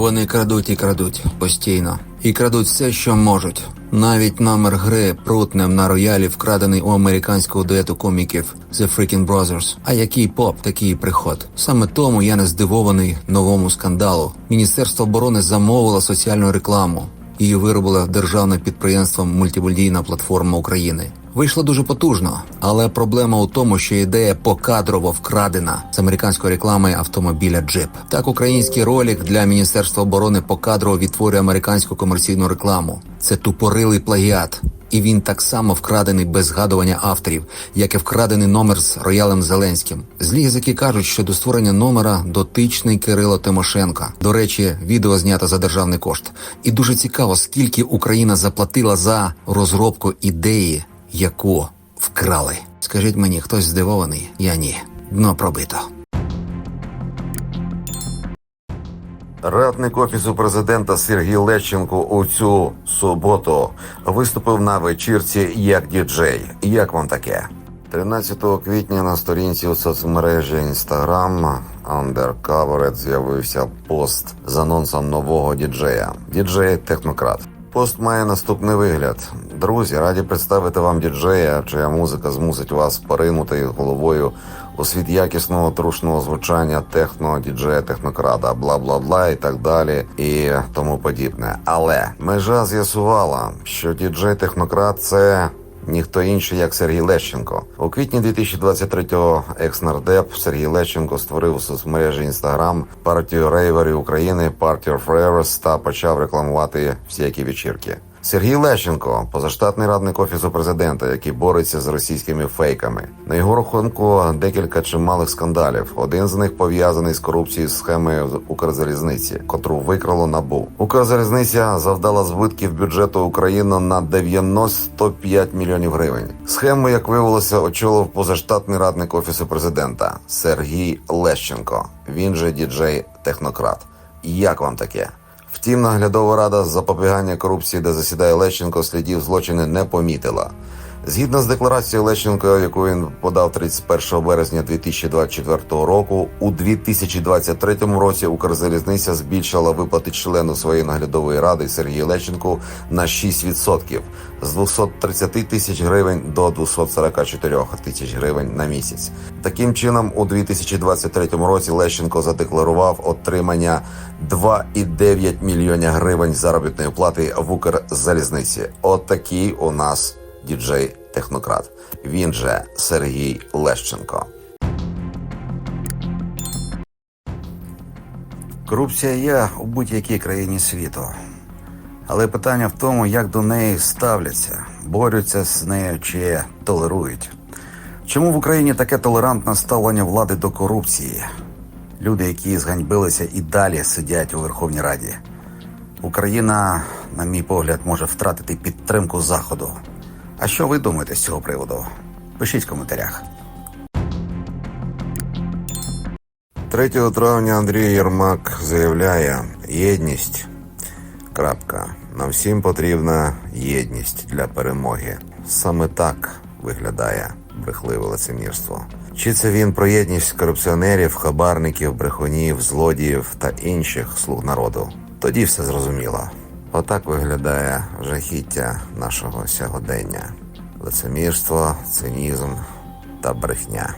Вони крадуть і крадуть постійно. І крадуть все, що можуть. Навіть номер гри прутнем на роялі вкрадений у американського дуету коміків The Freaking Brothers. А який поп, такий приход. Саме тому я не здивований новому скандалу. Міністерство оборони замовило соціальну рекламу. Її виробило державне підприємство Мультимедійна платформа України. Вийшло дуже потужно, але проблема у тому, що ідея покадрово вкрадена з американської реклами автомобіля Джип. Так, український ролик для міністерства оборони покадрово відтворює американську комерційну рекламу. Це тупорилий плагіат. І він так само вкрадений без згадування авторів, як і вкрадений номер з роялем Зеленським. Злі язики кажуть, що до створення номера дотичний Кирило Тимошенко. До речі, відео знято за державний кошт. І дуже цікаво, скільки Україна заплатила за розробку ідеї, яку вкрали. Скажіть мені, хтось здивований? Я ні. Дно пробито. Радник офісу президента Сергій Лещенко у цю суботу виступив на вечірці як діджей. Як вам таке? 13 квітня на сторінці у соцмережі Instagram Undercovered з'явився пост з анонсом нового діджея. Діджей Технократ. Пост має наступний вигляд. Друзі, раді представити вам діджея, чия музика змусить вас поринути головою у світ якісного трушного звучання техно, діджея, технокрада, бла бла бла і так далі, і тому подібне. Але межа з'ясувала, що діджей технократ це. Ніхто інший, як Сергій Лещенко. У квітні 2023-го екс-нардеп Сергій Лещенко створив у соцмережі Інстаграм партію рейверів України of Ravers та почав рекламувати всякі вечірки. Сергій Лещенко, позаштатний радник офісу президента, який бореться з російськими фейками. На його рахунку декілька чималих скандалів. Один з них пов'язаний з корупцією схемою Укрзалізниці, котру викрало набу. Укрзалізниця завдала збитків бюджету України на 95 мільйонів гривень. Схему, як виявилося, очолив позаштатний радник офісу президента Сергій Лещенко. Він же діджей Технократ. Як вам таке? Втім, наглядова рада з запобігання корупції, де засідає Лещенко, слідів злочини не помітила. Згідно з декларацією Лещенко, яку він подав 31 березня 2024 року, у 2023 році Укрзалізниця збільшила виплати члену своєї наглядової ради Сергію Лещенку на 6% з 230 тисяч гривень до 244 тисяч гривень на місяць. Таким чином, у 2023 році Лещенко задекларував отримання 2,9 мільйоня гривень заробітної плати в Укрзалізниці. От у нас діджей Технократ. Він же Сергій Лещенко. Корупція є у будь-якій країні світу. Але питання в тому, як до неї ставляться, борються з нею чи толерують. Чому в Україні таке толерантне ставлення влади до корупції? Люди, які зганьбилися і далі сидять у Верховній Раді. Україна, на мій погляд, може втратити підтримку Заходу. А що ви думаєте з цього приводу? Пишіть в коментарях. 3 травня Андрій Єрмак заявляє: єдність. Крапка. Нам всім потрібна єдність для перемоги. Саме так виглядає брехливе лицемірство. Чи це він про єдність корупціонерів, хабарників, брехунів, злодіїв та інших слуг народу? Тоді все зрозуміло. Отак виглядає жахіття нашого сьогодення: лицемірство, цинізм та брехня.